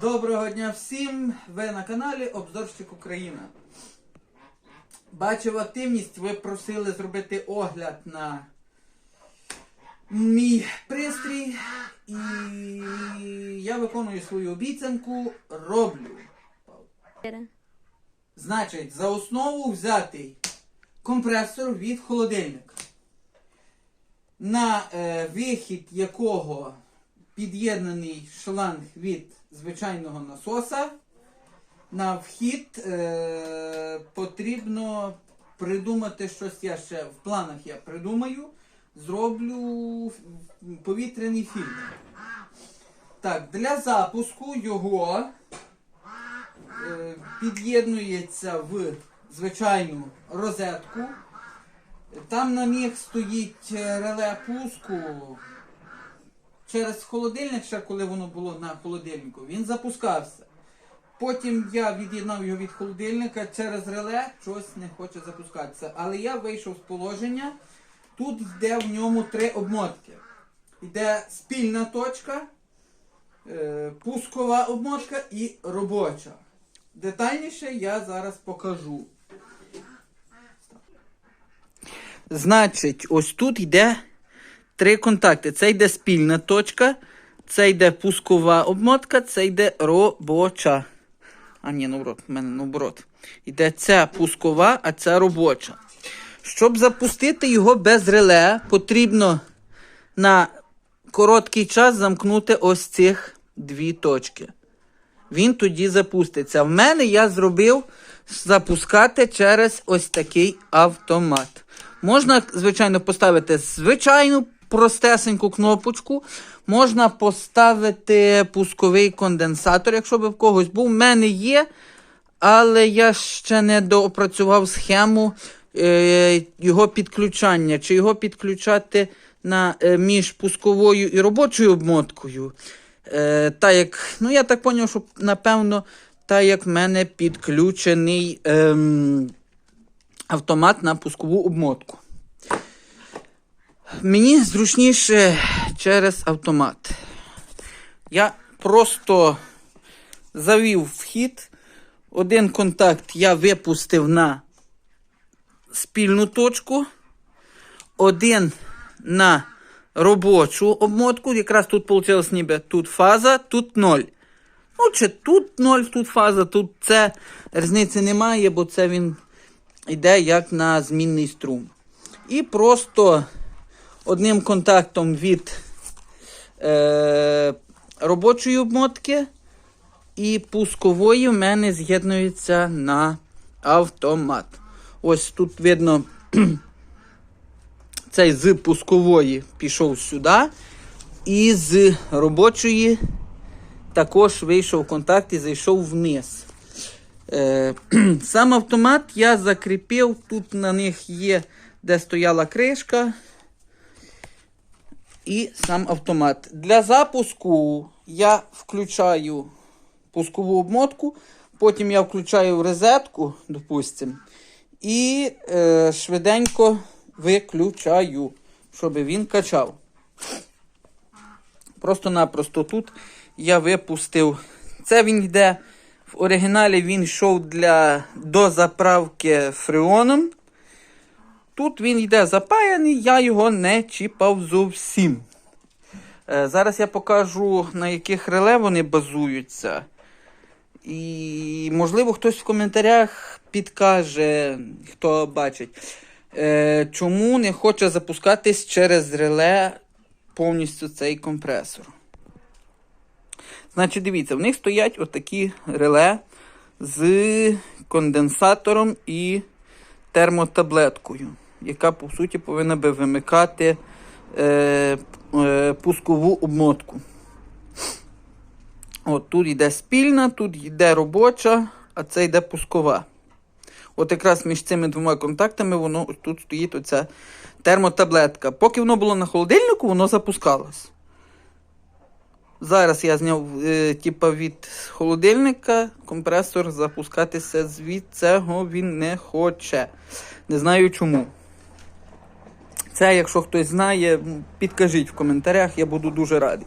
Доброго дня всім! Ви на каналі Обзорщик Україна. Бачив активність, ви просили зробити огляд на мій пристрій. І я виконую свою обіцянку, роблю. Значить, за основу взятий компресор від холодильника, на е, вихід якого під'єднаний шланг від звичайного насоса. На вхід е, потрібно придумати щось я ще в планах я придумаю. Зроблю повітряний фільтр. Так, для запуску його е, під'єднується в звичайну розетку. Там на них стоїть реле пуску. Через холодильник, ще коли воно було на холодильнику, він запускався. Потім я від'єднав його від холодильника через реле, щось не хоче запускатися. Але я вийшов з положення. Тут йде в ньому три обмотки. Йде спільна точка, е, пускова обмотка і робоча. Детальніше я зараз покажу. Значить, ось тут йде три контакти. Це йде спільна точка, це йде пускова обмотка, це йде робоча. А ні, наоборот, в мене наоборот. Йде ця пускова, а ця робоча. Щоб запустити його без реле, потрібно на короткий час замкнути ось цих дві точки. Він тоді запуститься. В мене я зробив запускати через ось такий автомат. Можна, звичайно, поставити звичайну простесеньку кнопочку. Можна поставити пусковий конденсатор, якщо би в когось був. У мене є, але я ще не доопрацював схему е, його підключання. Чи його підключати на, е, між пусковою і робочою обмоткою. Е, та як, ну я так зрозумів, що напевно, та як в мене підключений ем, автомат на пускову обмотку. Мені зручніше через автомат. Я просто завів вхід. Один контакт я випустив на спільну точку, один на робочу обмотку. Якраз тут вийшло ніби тут фаза, тут ноль. Ну, чи тут ноль, тут фаза, тут це різниці немає, бо це він йде як на змінний струм. І просто одним контактом від е, робочої обмотки і пускової в мене з'єднується на автомат. Ось тут видно, цей з пускової пішов сюди, і з робочої також вийшов контакт і зайшов вниз. Е, сам автомат я закріпив. Тут на них є, де стояла кришка. І сам автомат. Для запуску я включаю пускову обмотку, потім я включаю розетку, допустимо, і е, швиденько виключаю, щоб він качав. Просто-напросто тут я випустив. Це він йде. В оригіналі він йшов для дозаправки фреоном. Тут він йде запаяний, я його не чіпав зовсім. Е, зараз я покажу, на яких реле вони базуються. І, можливо, хтось в коментарях підкаже, хто бачить, е, чому не хоче запускатись через реле повністю цей компресор. Значить, дивіться, в них стоять отакі реле з конденсатором і термотаблеткою, яка, по суті, повинна би вимикати е, е, пускову обмотку. От Тут йде спільна, тут йде робоча, а це йде пускова. От якраз між цими двома контактами воно тут стоїть оця термотаблетка. Поки воно було на холодильнику, воно запускалось. Зараз я зняв е, типа від холодильника компресор запускатися звідси він не хоче. Не знаю чому. Це, якщо хтось знає, підкажіть в коментарях, я буду дуже радий.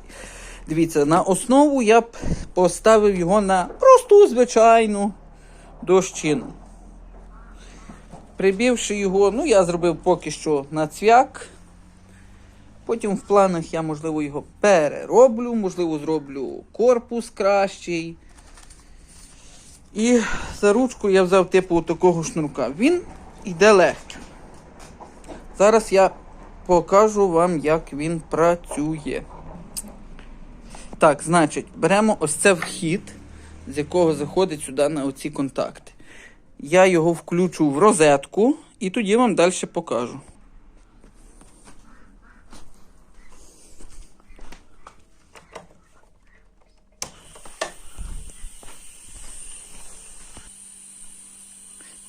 Дивіться, на основу я б поставив його на просту звичайну дощину. Прибивши його, ну я зробив поки що на цвяк. Потім в планах я, можливо, його перероблю, можливо, зроблю корпус кращий. І за ручку я взяв типу такого шнурка. Він йде легкий. Зараз я покажу вам, як він працює. Так, значить, беремо ось це вхід, з якого заходить сюди на оці контакти. Я його включу в розетку і тоді вам далі покажу.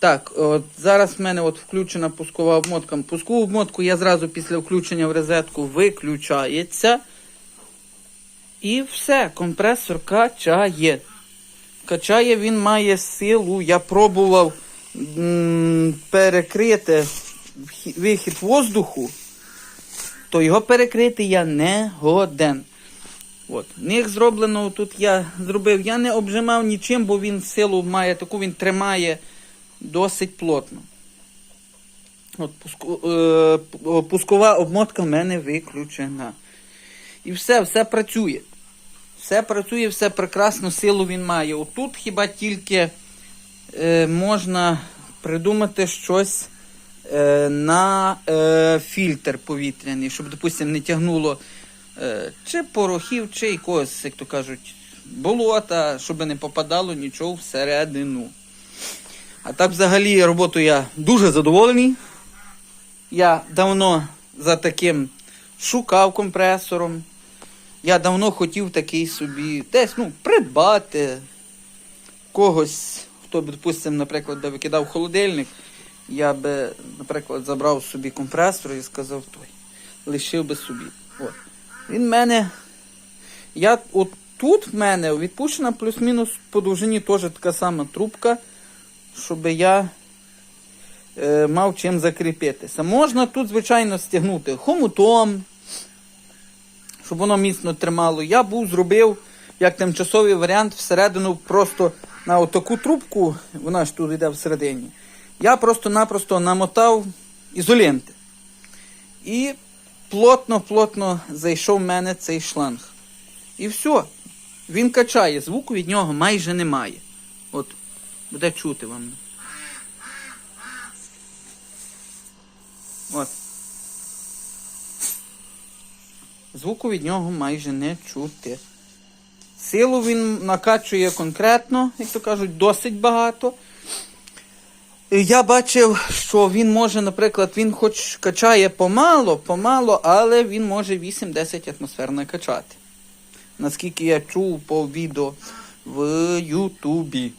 Так, от зараз в мене от включена пускова обмотка. Пускову обмотку я зразу після включення в розетку виключається. І все, компресор качає. Качає він має силу. Я пробував перекрити вихід воздуху, то його перекрити я не годен. От. Них зроблено, тут я зробив, я не обжимав нічим, бо він силу має таку, він тримає досить плотно. От, пуску, е, пускова обмотка в мене виключена. І все, все працює. Все працює, все прекрасно, силу він має. Отут хіба тільки е, можна придумати щось е, на е, фільтр повітряний, щоб, допустимо, не тягнуло е, чи порохів, чи якогось, як то кажуть, болота, щоб не попадало нічого всередину. А так, взагалі, роботою я дуже задоволений. Я давно за таким шукав компресором. Я давно хотів такий собі десь ну, придбати когось, хто б, допустимо, наприклад, би викидав холодильник. Я би, наприклад, забрав собі компресор і сказав той. Лишив би собі. От. Він мене. Я, от тут в мене відпущена плюс-мінус по довжині теж така сама трубка, щоб я е, мав чим закріпитися. Можна тут, звичайно, стягнути хомутом, щоб воно міцно тримало. Я був зробив як тимчасовий варіант всередину просто на отаку трубку, вона ж тут йде всередині. Я просто-напросто намотав ізоленти. І плотно-плотно зайшов в мене цей шланг. І все. Він качає, звуку від нього майже немає. От, буде чути вам. От. Звуку від нього майже не чути. Силу він накачує конкретно, як то кажуть, досить багато. Я бачив, що він може, наприклад, він хоч качає помало, помало, але він може 8-10 атмосфер накачати. Наскільки я чув по відео в Ютубі.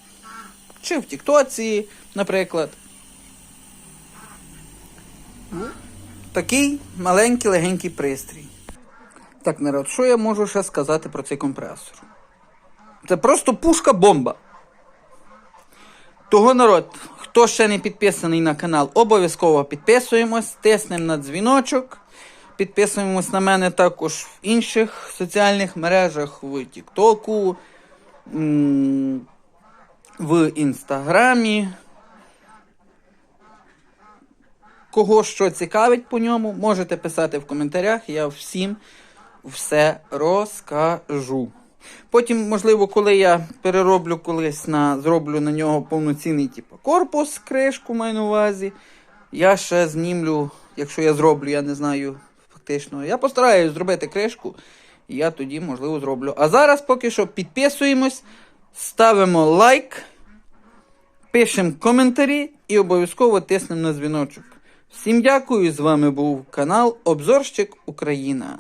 Чи в Тіктоці, наприклад. Ну, Такий маленький легенький пристрій. Так, народ, що я можу ще сказати про цей компресор? Це просто пушка-бомба. Того народ, хто ще не підписаний на канал, обов'язково підписуємось, тиснемо на дзвіночок. Підписуємось на мене також в інших соціальних мережах, в Тіктоку, в Інстаграмі. Кого що цікавить по ньому, можете писати в коментарях, я всім все розкажу. Потім, можливо, коли я перероблю колись на зроблю на нього повноцінний типу, корпус, кришку маю на увазі. Я ще знімлю, якщо я зроблю, я не знаю фактично. Я постараюсь зробити кришку, і я тоді, можливо, зроблю. А зараз поки що підписуємось, ставимо лайк, пишемо коментарі і обов'язково тиснемо на дзвіночок. Всім дякую! З вами був канал Обзорщик Україна.